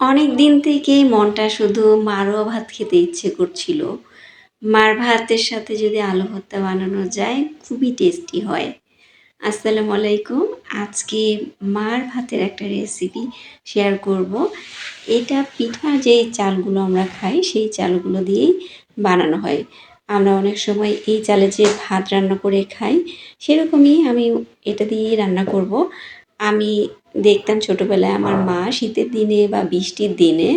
অনেক দিন থেকেই মনটা শুধু মারোয়া ভাত খেতে ইচ্ছে করছিল। মার ভাতের সাথে যদি আলু ভর্তা বানানো যায়, খুবই টেস্টি হয়। আসসালামু আলাইকুম। আজকে মার ভাতের একটা রেসিপি শেয়ার করব। এটা পিঠা যে চালগুলো আমরা খাই, সেই চালগুলো দিয়েই বানানো হয়। আমরা অনেক সময় এই চালে যে ভাত রান্না করে খাই, সেরকমই আমি এটা দিয়েই রান্না করব। আমি দেখতাম ছোটোবেলায় আমার মা শীতের দিনে বা বৃষ্টির দিনে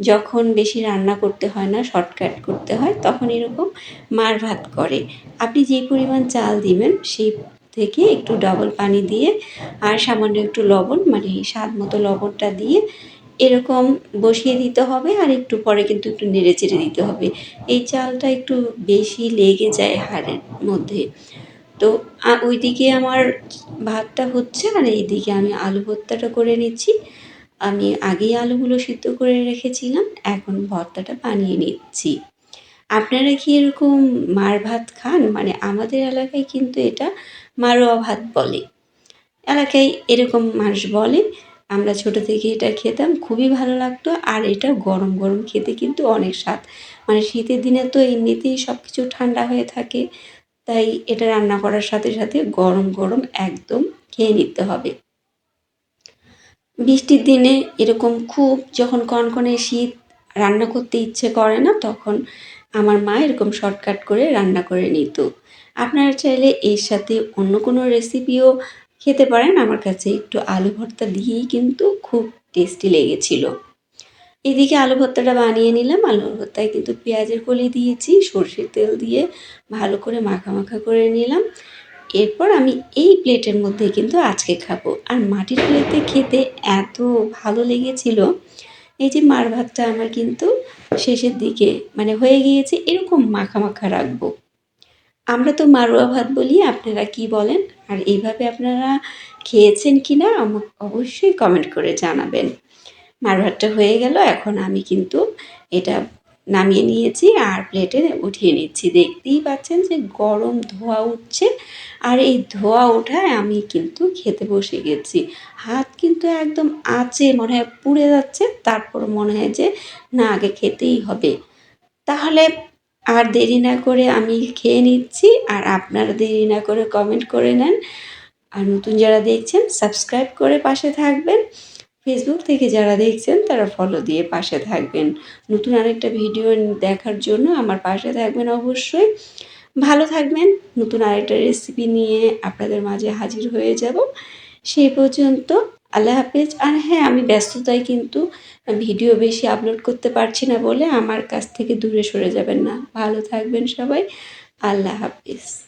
যখন বেশি রান্না করতে হয় না শর্টকাট করতে হয় তখন এরকম মার ভাত করে। আপনি যে পরিমাণ চাল দিবেন সেই থেকে একটু ডবল পানি দিয়ে আর সামান্য একটু লবণ মানে স্বাদ মতো লবণটা দিয়ে এরকম বসিয়ে দিতে হবে আর একটু পরে কিন্তু একটু নেড়ে চেড়ে দিতে হবে। এই চালটা একটু বেশি লেগে যায় হাড়ের মধ্যে। তো ওইদিকে আমার ভাতটা হচ্ছে আর এইদিকে আমি আলু ভর্তাটা করে নিচ্ছি। আমি আগেই আলুগুলো সিদ্ধ করে রেখেছিলাম, এখন ভর্তাটা বানিয়ে নিচ্ছি। আপনারা কি এরকম মার ভাত খান? মানে আমাদের এলাকায় কিন্তু এটা মারোয়া ভাত বলে। এলাকায় এরকম মানুষ বলে, আমরা ছোট থেকে এটা খেতাম, খুবই ভালো লাগতো আর এটা গরম গরম খেতে কিন্তু অনেক স্বাদ। মানে শীতের দিনে তো এমনিতেই সব কিছু ঠান্ডা হয়ে থাকে তাই এটা রান্না করার সাথে সাথে গরম গরম একদম খেয়ে নিতে হবে। বৃষ্টির দিনে এরকম খুব যখন কনকনে শীত রান্না করতে ইচ্ছে করে না, তখন আমার মা এরকম শর্টকাট করে রান্না করে নিত। আপনারা চাইলে এর সাথে অন্য কোনো রেসিপিও খেতে পারেন। আমার কাছে একটু আলু ভর্তা দিয়েই কিন্তু খুব টেস্টি লেগেছিল। এদিকে আলু ভর্তাটা বানিয়ে নিলাম। আলু ভর্তায় কিন্তু পেঁয়াজের কলি দিয়েছি, সর্ষের তেল দিয়ে ভালো করে মাখা মাখা করে নিলাম। এরপর আমি এই প্লেটের মধ্যে কিন্তু আজকে খাব। আর মাটির প্লেটে খেতে এত ভালো লেগেছিল। এই যে মার ভাতটা আমার কিন্তু শেষের দিকে মানে হয়ে গিয়েছে, এরকম মাখা মাখা রাখব। আমরা তো মারোয়া ভাত বলি, আপনারা কি বলেন? আর এইভাবে আপনারা খেয়েছেন কি না আমাকে অবশ্যই কমেন্ট করে জানাবেন। মার ভাতটা হয়ে গেল। এখন আমি কিন্তু এটা নামিয়ে নিয়েছি আর প্লেটে উঠিয়ে নিচ্ছি। দেখতেই পাচ্ছেন যে গরম ধোয়া উঠছে আর এই ধোয়া ওঠায় আমি কিন্তু খেতে বসে গেছি। হাত কিন্তু একদম আঁচে মনে হয় পুড়ে যাচ্ছে, তারপর মনে হয় যে না, আগে খেতেই হবে। তাহলে আর দেরি না করে আমি খেয়ে নিচ্ছি আর আপনারা দেরি না করে কমেন্ট করে নেন। আর নতুন যারা দেখছেন সাবস্ক্রাইব করে পাশে থাকবেন। ফেসবুক থেকে যারা দেখছেন, তারা ফলো দিয়ে পাশে থাকবেন। নতুন আরেকটা ভিডিও দেখার জন্য আমার পাশে থাকবেন অবশ্যই। ভালো থাকবেন। নতুন আরেকটা রেসিপি নিয়ে আপনাদের মাঝে হাজির হয়ে যাব। সেই পর্যন্ত আল্লাহ হাফেজ। আর হ্যাঁ আমি ব্যস্ততায় কিন্তু ভিডিও বেশি আপলোড করতে পারছি না বলে আমার কাছ থেকে দূরে সরে যাবেন না। ভালো থাকবেন সবাই। আল্লাহ হাফিজ।